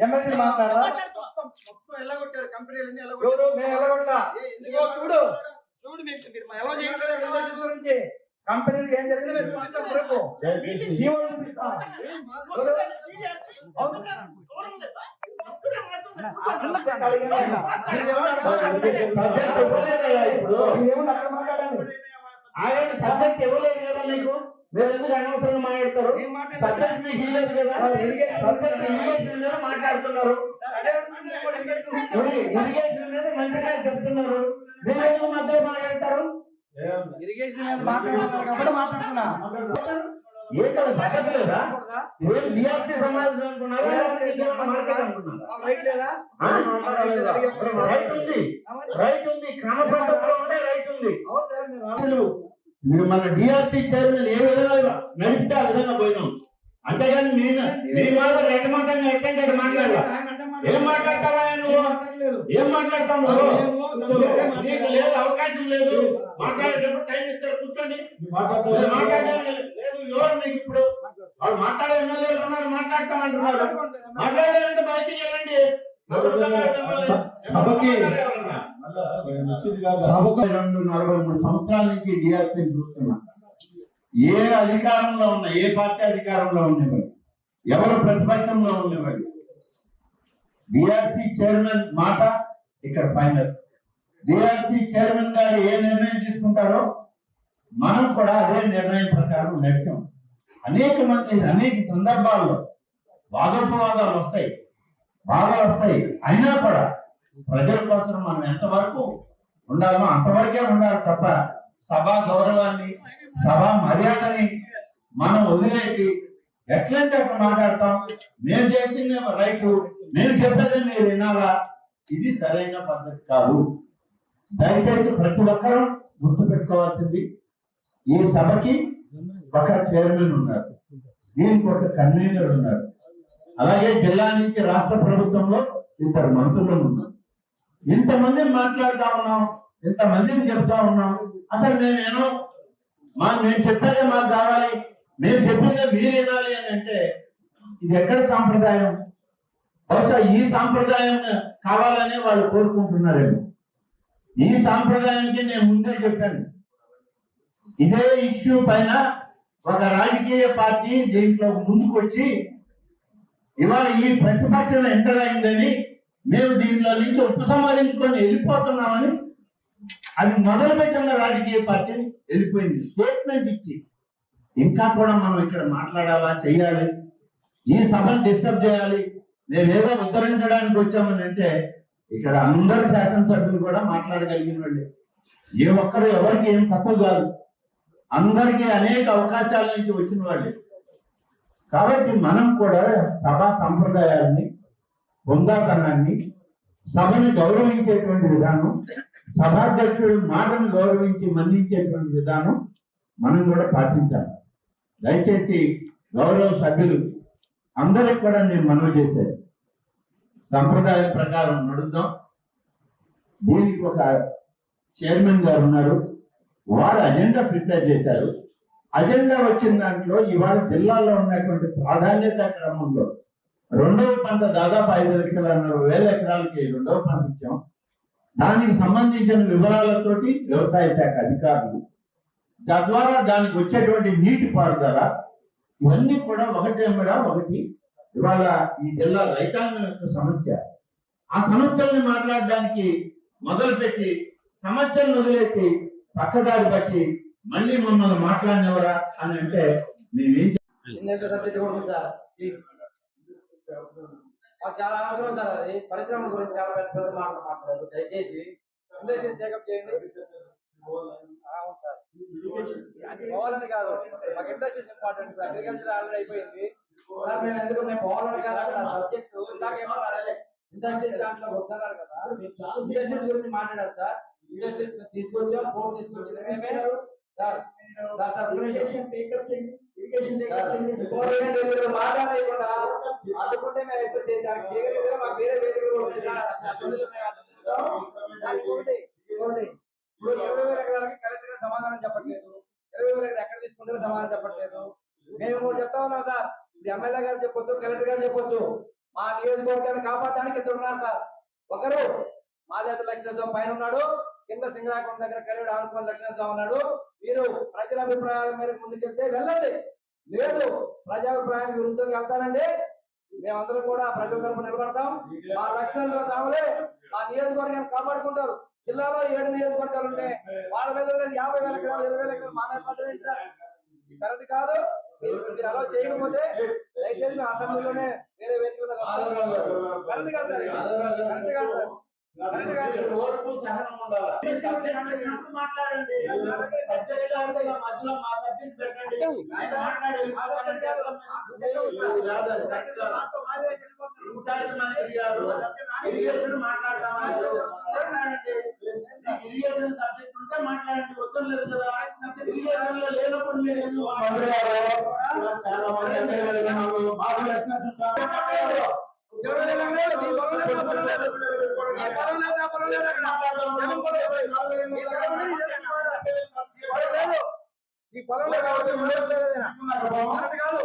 MLC మాట్లాడదా మొత్తం మొత్తం ఎల్లగొట్టారు కంపెనీలన్నీ మేము ఇదిగో చూడు. చూడు మీకు మీరు ఎలా చేయట్లేదు ఇండస్ట్రీస్ గురించి. కంపెనీలు ఏం జరిగిందో మేము చూపిస్తాం రేపు. జీవోలు చూపిస్తాం. ఎవరు? సబ్జెక్ట్ ఇవ్వలేదు కదా ఇప్పుడు? ఆయన సబ్జెక్ట్ ఇవ్వలేదు కదా మీకు? మీరు ఎందుకు అనవసరంగా మాట్లాడతారు. ఏం మాట్లాడారు? సబ్జెక్ట్ మీకు ఇవ్వలేదు కదా. సార్, ఇరిగేషన్ సబ్జెక్ట్ ఇరిగేషన్ మీద మాట్లాడుతున్నారు. ఇరిగేషన్ మీద మంచిగా చెప్తున్నారు. మీరు ఎందుకు మధ్యలో మాట్లాడతారు? ఇరిగేషన్ మీద మాట్లాడుతున్నారు కాబట్టి మాట్లాడుతున్నా. ఏ కదా పద్ధతి లేదా? ఏం డిఆర్సీ సమావేశం అనుకున్నారా రైట్ ఉంది. రైట్ ఉంది. క్రమ పద్ధతిలో రైట్ ఉంది. మీరు మన డిఆర్సీ చైర్మన్ ఏ విధంగా నడిపితే ఆ విధంగా పోయినాం. అంతేగాని మీ మీ మాట రెట్టమాటంగా ఎట్టంటే మాట్లాడాల? ఏం మాట్లాడతావా నువ్వు? మాట్లాడలేదు. ఏం మాట్లాడతావు నీకు లేదు అవకాశం లేదు. మాట్లాడేటప్పుడు టైం ఇస్తారు కూర్చోండి. మీరు మాట్లాడడానికి లేదు. ఎవరు మీకు ఇప్పుడు? వాళ్ళు మాట్లాడే ఎమ్మెల్యేలు ఉన్నారు మాట్లాడతామంటున్నారు. మాట్లాడాలంటే బయటికి వెళ్ళండి. సభకి సభకు రెండు నలభై మూడు సంవత్సరాల నుంచి డిఆర్పీ చూస్తున్నా ఏ అధికారంలో ఉన్న ఏ పార్టీ అధికారంలో ఉండేవాడు ఎవరు ప్రతిపక్షంలో ఉండేవాడు డిఆర్సీ చైర్మన్ మాట ఇక్కడ ఫైనల్. డిఆర్సీ చైర్మన్ గారు ఏ నిర్ణయం తీసుకుంటారో మనం కూడా అదే నిర్ణయం ప్రకారం నడిచాం. అనేక మంది అనేక సందర్భాల్లో వాదోపవాదాలు వస్తాయి. బాధలు వస్తాయి. అయినా కూడా ప్రజల కోసం మనం ఎంతవరకు ఉండాలో అంతవరకే ఉండాలి తప్ప సభా గౌరవాన్ని సభా మర్యాదని మనం వదిలేసి ఎట్లంటే అట్లా మాట్లాడతాం? మేము చేసింది రైట్ మేము చెప్పేది మీరు వినాలా? ఇది సరైన పద్ధతి కాదు. దయచేసి ప్రతి ఒక్కరూ గుర్తుపెట్టుకోవాల్సింది ఈ సభకి ఒక చైర్మన్ ఉన్నారు. దీనికి ఒక కన్వీనర్ ఉన్నారు. అలాగే జిల్లా నుంచి రాష్ట్ర ప్రభుత్వంలో ఇద్దరు మంత్రులు ఉన్నారు. ఇంతమందిని మాట్లాడుతా ఉన్నాం ఇంతమందిని చెప్తా ఉన్నాం. అసలు మేమేనో మా మేము చెప్పేదే మాకు కావాలి. మేము చెప్పిందే మీరు వినాలి అని అంటే ఇది ఎక్కడ సాంప్రదాయం? బహుశా ఈ సాంప్రదాయం కావాలని వాళ్ళు కోరుకుంటున్నారేమో. ఈ సాంప్రదాయానికి నేను ముందే చెప్పాను. ఇదే ఇష్యూ పైన ఒక రాజకీయ పార్టీ దీంట్లో ముందుకు వచ్చి ఇవాళ ఈ ప్రతిపక్షం ఎంటర్ అయిందని మేము దీనిలో నుంచి ఉపసంహరించుకొని వెళ్ళిపోతున్నామని అది మొదలుపెట్టిన రాజకీయ పార్టీని వెళ్ళిపోయింది. స్టేట్మెంట్ ఇచ్చి ఇంకా కూడా మనం ఇక్కడ మాట్లాడాలా చేయాలి ఈ సభను డిస్టర్బ్ చేయాలి? మేము ఏదో ఉద్ధరించడానికి వచ్చామని అంటే ఇక్కడ అందరు శాసనసభ్యులు కూడా మాట్లాడగలిగిన వాళ్ళే ఏ ఒక్కరు ఎవరికి ఏం తక్కువ కాదు. అందరికీ అనేక అవకాశాల నుంచి వచ్చిన వాళ్ళే కాబట్టి మనం కూడా సభా సంప్రదాయాన్ని హుందాతనాన్ని సభను గౌరవించేటువంటి విధానం సభాధ్యక్షుడు మాటను గౌరవించి మన్నించేటువంటి విధానం మనం కూడా పాటించాలి. దయచేసి గౌరవ సభ్యులు అందరికి కూడా నేను మనవి చేశాను సంప్రదాయం ప్రకారం నడుద్దాం. దీనికి ఒక చైర్మన్ గారు ఉన్నారు. వారు అజెండా ప్రిపేర్ చేశారు. అజెండా వచ్చిన దాంట్లో ఇవాళ జిల్లాలో ఉన్నటువంటి ప్రాధాన్యత క్రమంలో రెండవ పంట దాదాపు ఐదు లక్షల వేల ఎకరాలకి రెండవ పంట ఇచ్చాం. దానికి సంబంధించిన వివరాలతోటి వ్యవసాయ శాఖ అధికారులు. తద్వారా దానికి వచ్చేటువంటి నీటి పారుదల ఇవన్నీ కూడా ఒకటే కూడా ఒకటి. ఇవాళ ఈ జిల్లా రైతాంగం యొక్క సమస్య. ఆ సమస్యల్ని మాట్లాడడానికి మొదలుపెట్టి సమస్యలను వదిలేసి పక్కదారి బట్టి మళ్ళీ మమ్మల్ని మాట్లాడినవరా అని అంటే మేమేం సార్ ప్లీజ్ మాకు చాలా అవసరం సార్ అది. పరిశ్రమల గురించి చాలా పెద్ద పెద్ద మాటలు మాట్లాడారు. దయచేసి ఇండస్ట్రీ టేకప్ చేయండి. ఆ, అవును సార్. అది పోవాలని కాదు. మాకు ఇండస్ట్రీస్ ఇంపార్టెంట్ అగ్రికల్చర్ ఆల్రెడీ అయిపోయింది. సార్ మేము ఎందుకు మేము పోవాలని కాదు అక్కడ సబ్జెక్ట్ ఇండస్ట్రీస్ దాంట్లో వద్దన్నారు కదా. ఇండస్ట్రీస్ గురించి మాట్లాడారు సార్. ఇండస్ట్రీస్ తీసుకొచ్చాం ఫోన్ మేమే సార్ ఇరిగేషన్ టేకప్ చేయండి. ఇరిగేషన్ టేకప్ చేయండి. గవర్నమెంట్ మీరు మాట్లాడలేకుండా అడ్డుకుంటే మేము ఎక్కువ చేయడానికి చేయగలిగితే మాకు వేరే వేరే కూడా ఉంది సార్ అందులో మేము అడ్డుకుంటాం. సార్, ఇంకోటి, ఇంకోటి. ఇప్పుడు ఇరవై వేల ఎకరాలకి కరెక్ట్గా సమాధానం చెప్పట్లేదు. ఇరవై వేల ఎకరాలు ఎక్కడ తీసుకుంటారో సమాధానం చెప్పట్లేదు. మేము చెప్తా ఉన్నాం సార్. ఇప్పుడు ఎమ్మెల్యే గారు చెప్పొచ్చు కలెక్టర్ గారు చెప్పొచ్చు. మా నియోజకవర్గాన్ని కాపాడడానికి ఇద్దరు ఉన్నారు సార్. ఒకరు మాదేత లక్ష్మణరావు పైన ఉన్నాడు. కింద సింగరాకొండ దగ్గర కలివిడ ఆనుకుని లక్ష్మణరావు ఉన్నాడు. మీరు ప్రజల అభిప్రాయం మేరకు ముందుకెళ్తే వెళ్ళండి. లేదు ప్రజాభిప్రాయానికి విరుద్ధంగా వెళ్తానండి. మేమందరం కూడా ప్రజల తరపు నిలబడతాం. మా లక్ష్మణరావు తాములే మా నియోజకవర్గాన్ని కాపాడుకుంటారు. జిల్లాలో ఏడు నియోజకవర్గాలు ఉంటే వాళ్ళ మీద యాభై వేల ఎకరాలు ఇరవై వేల ఎకరాలు మా మీద కరెక్ట్ కాదు. మీరు అలా చేయకపోతే దయచేసి అసెంబ్లీలోనే వేరే వేదిక కరెక్ట్ కాదు సార్. ఇది. కరెక్ట్ కాదు సార్. కరెక్ట్ కాదు ఓర్పు సహనం ఉండాలి మాట్లాడండి మధ్యలో మా సబ్జెక్ట్ పెట్టండి మంత్రి గారు ఇరిగేషన్ మాట్లాడతామన్నారు మాట్లాడండి ఇరిగేషన్ సబ్జెక్ట్ ఉంటే మాట్లాడండి వద్దలేదు కదా ఇరిగేషన్లో లేనప్పుడు మీరు ఎందుకు మంత్రి గారు చాలా మంది. మాకు ఎవరు లేరు, మీ పొలం లేదు, లేదు. ఈ కాబట్టి కాదు.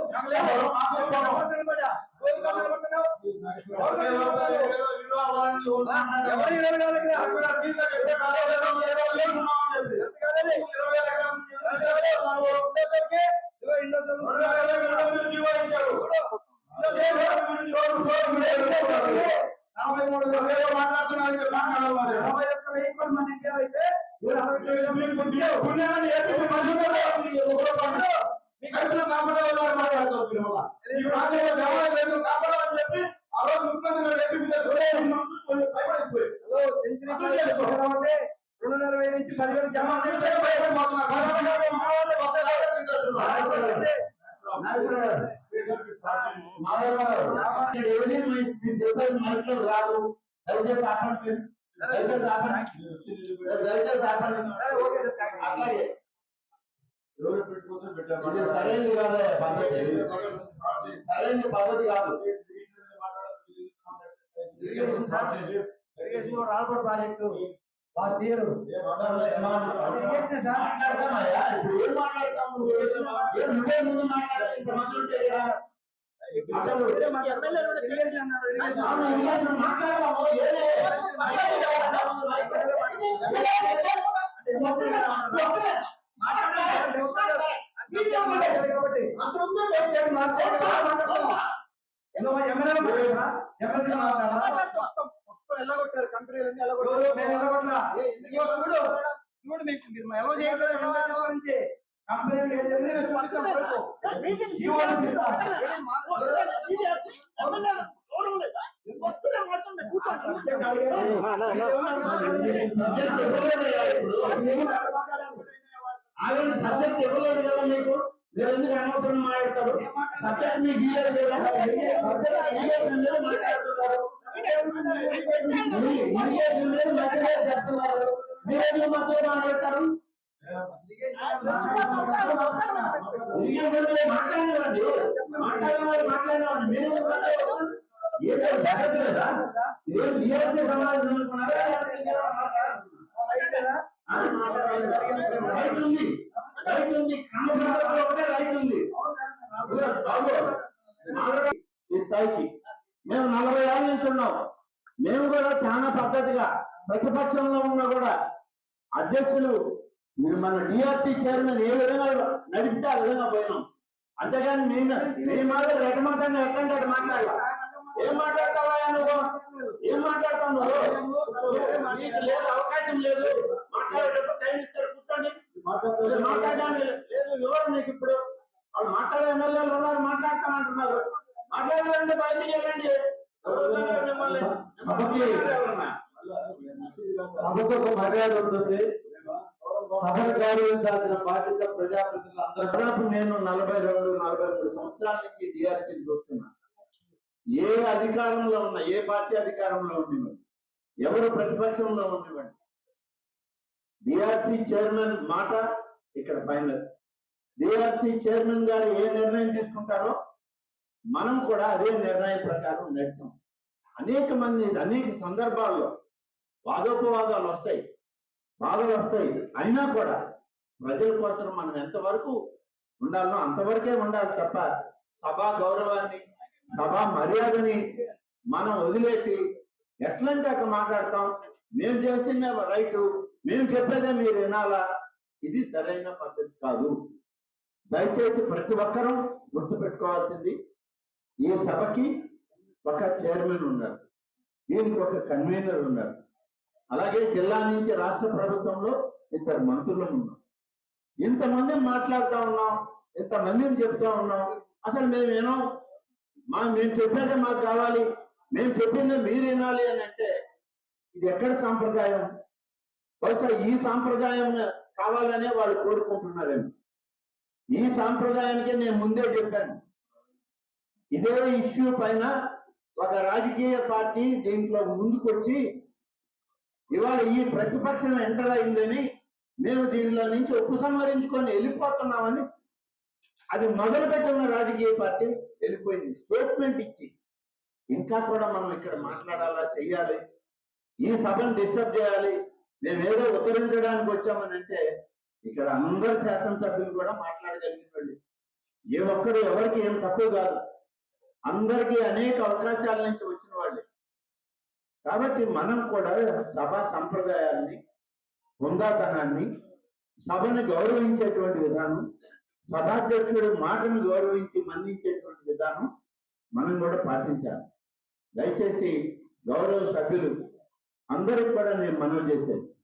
పుణ్యాన్ని ఏపీ మనుషులు కూడా మీకు ఒకరు పండు. మీ కడుపులో దేవాలయం లేదు కాపాడాలని చెప్పి ఆ రోజు ముఖ్యమంత్రి చెప్పి మనం చూసుకొని భయపడిపోయి. సెంచరీ రెండున్నర నుంచి పదివేలు జమ భయపడిపోతున్నారు. భయపడిపోతే మా వాళ్ళు కొత్త రాజకీయం చేస్తున్నారు. మైక్లో రాదు దయచేసి ఆపండి దయచేసి ఆపండి దయచేసి ఆపండి సరే, సరైనది కాదు పద్ధతి సరైన పద్ధతి కాదు irrigation sir, irrigation project last year మాట్లాడతాం. ఇప్పుడు ఏం మాట్లాడతాం? నువ్వు? ఏం నువ్వే ముందు మాట్లాడాలి ఎల్లగొట్టారు కంపెనీలన్నీ ఎవరు? ఎల్లగొట్టారు చూడు మీకు మీరు ఎలా చేయగలరు కంపెనీలు ఏం. జీవో చూపిస్తా. సబ్జెక్ట్ ఇవ్వలేదయ్యా ఇప్పుడు. ఆగండి సబ్జెక్ట్ ఇవ్వలేదు కదా మీకు మీరు ఎందుకు అనవసరం మాట్లాడతారు సబ్జెక్ట్ మాట్లాడుతున్నారు మధ్యలో చెప్తున్నారు మీరు ఎందుకు మాట్లాడతారు మాట్లాడినండి మాట్లాడిన మాట్లాడినండి మీరు ఎందుకు జాగ్రత్త లేదా సమాజం రైట్ ఉంది రైట్ ఉంది ఒకటే రైట్ ఉంది బాబు ఈ స్థాయికి మేము నలభై ఏళ్ళ నుంచి ఉన్నాం. మేము కూడా చాలా పద్ధతిగా ప్రతిపక్షంలో ఉన్నా కూడా అధ్యక్షులు మన డిఆర్టీ చైర్మన్ ఏ విధంగా నడిపితే ఆ విధంగా పోయినాం. అంతేగాని మేము మేము మాత్రం రెకమంతంగా ఎట్లంటే మాట్లాడాలి? ఏం మాట్లాడతావా నువ్వు? ఏం మాట్లాడతావు నువ్వు? నీకు లేదు అవకాశం లేదు. మాట్లాడేటప్పుడు టైం ఇస్తారు కూర్చోండి. మాట్లాడడానికి లేదు. ఎవరు నీకు ఇప్పుడు? వాళ్ళు మాట్లాడే ఎమ్మెల్యేలు ఉన్నారు మాట్లాడతామంటున్నారు. మాట్లాడాలంటే బయటికి వెళ్ళండి. ఎవరన్నా? సభకు ఒక మర్యాద ఉంటుంది. సభను గౌరవించాల్సిన బాధ్యత ప్రజాప్రతినిధులు అందరూ దాదాపు నేను నలభై రెండు నలభై మూడు సంవత్సరాల నుంచి డిఆర్పీ చూస్తున్నా. ఏ అధికారంలో ఉన్న ఏ పార్టీ అధికారంలో ఉండేవాడు ఎవరు ప్రతిపక్షంలో ఉండేవాడు డిఆర్సీ చైర్మన్ మాట ఇక్కడ ఫైనల్ డిఆర్సీ చైర్మన్ గారు ఏ నిర్ణయం తీసుకుంటారో మనం కూడా అదే నిర్ణయం ప్రకారం నడిచాం అనేక మంది అనేక సందర్భాల్లో వాదోపవాదాలు వస్తాయి. బాధలు వస్తాయి. అయినా కూడా ప్రజల కోసం మనం ఎంతవరకు ఉండాలో అంతవరకే ఉండాలి తప్ప సభా గౌరవాన్ని సభా మర్యాదని మనం వదిలేసి ఎట్లంటే అక్కడ మాట్లాడతాం. మేము చేసిన రైతు మేము చెప్పేదే మీరు వినాలా? ఇది సరైన పద్ధతి కాదు. దయచేసి ప్రతి ఒక్కరూ గుర్తుపెట్టుకోవాల్సింది ఈ సభకి ఒక చైర్మన్ ఉన్నారు దీనికి ఒక కన్వీనర్ ఉన్నారు అలాగే జిల్లా నుంచి రాష్ట్ర ప్రభుత్వంలో ఇద్దరు మంత్రులు ఉన్నారు ఇంతమందిని మాట్లాడుతూ ఉన్నాం ఇంతమందిని చెప్తా ఉన్నాం. అసలు మేమేనో మా మేము చెప్పేదే మాకు కావాలి మేము చెప్పిందే మీరు వినాలి అని అంటే ఇది ఎక్కడ సాంప్రదాయం? బహుశా ఈ సాంప్రదాయం కావాలనే వాళ్ళు కోరుకుంటున్నారేమో. ఈ సాంప్రదాయానికే నేను ముందే చెప్పాను. ఇదే ఇష్యూ పైన ఒక రాజకీయ పార్టీ దీంట్లో ముందుకొచ్చి ఇవాళ ఈ ప్రతిపక్షం ఎంటర్ అయిందని మేము దీనిలో నుంచి ఉపసంహరించుకొని వెళ్ళిపోతున్నామని అది మొదలుపెట్టిన రాజకీయ పార్టీ వెళ్ళిపోయింది. స్టేట్మెంట్ ఇచ్చి ఇంకా కూడా మనం ఇక్కడ మాట్లాడాలా చెయ్యాలి. ఈ సభను డిస్టర్బ్ చేయాలి. మేము ఏదో ఉత్తరించడానికి వచ్చామని అంటే ఇక్కడ అందరు శాసనసభ్యులు కూడా మాట్లాడగలిగిన వాళ్ళు ఏ ఒక్కరు ఎవరికి ఏం తక్కువ కాదు. అందరికీ అనేక అవకాశాల నుంచి వచ్చిన కాబట్టి మనం కూడా సభా సంప్రదాయాన్ని ఉందాతనాన్ని సభను గౌరవించేటువంటి విధానం సభాధ్యక్షుడు మాటను గౌరవించి మన్నించేటువంటి విధానం మనం కూడా పాటించాలి. దయచేసి గౌరవ సభ్యులు అందరికి కూడా నేను మనవి చేసేది.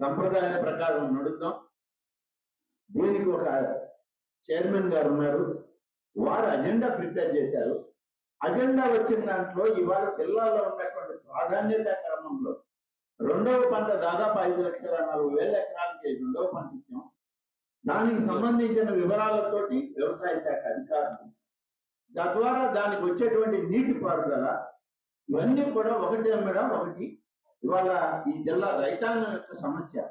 సంప్రదాయ ప్రకారం నడుద్దాం. దీనికి ఒక చైర్మన్ గారు ఉన్నారు. వారు అజెండా ప్రిపేర్ చేశారు. అజెండా వచ్చిన దాంట్లో ఇవాళ జిల్లాలో ఉన్నటువంటి ప్రాధాన్యత క్రమంలో రెండవ పంట దాదాపు ఐదు లక్షల నలభై వేల ఎకరాలకి రెండవ పంట ఇచ్చాం. దానికి సంబంధించిన వివరాలతోటి వ్యవసాయ శాఖ అధికారులు. తద్వారా దానికి వచ్చేటువంటి నీటి పారుదల ఇవన్నీ కూడా ఒకటి మేడం ఒకటి. ఇవాళ ఈ జిల్లా రైతాంగం యొక్క సమస్య.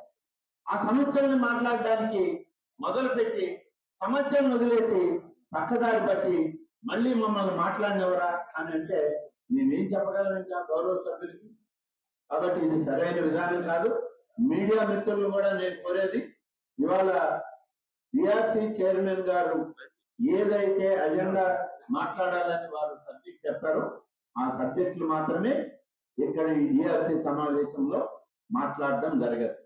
ఆ సమస్యల్ని మాట్లాడడానికి మొదలుపెట్టి సమస్యలను వదిలేసి పక్కదారి పట్టి మళ్ళీ మమ్మల్ని మాట్లాడినవరా అని అంటే నేనేం చెప్పగలను గౌరవ సభ్యులకి? కాబట్టి ఇది సరైన విధానం కాదు. మీడియా మిత్రులు కూడా నేను కోరేది ఇవాళ బీఆర్సీ చైర్మన్ గారు ఏదైతే అజెండా మాట్లాడాలని వారు సబ్జెక్ట్ చెప్తారో ఆ సబ్జెక్టులు మాత్రమే ఇక్కడ ఈ సమావేశంలో మాట్లాడడం జరగదు.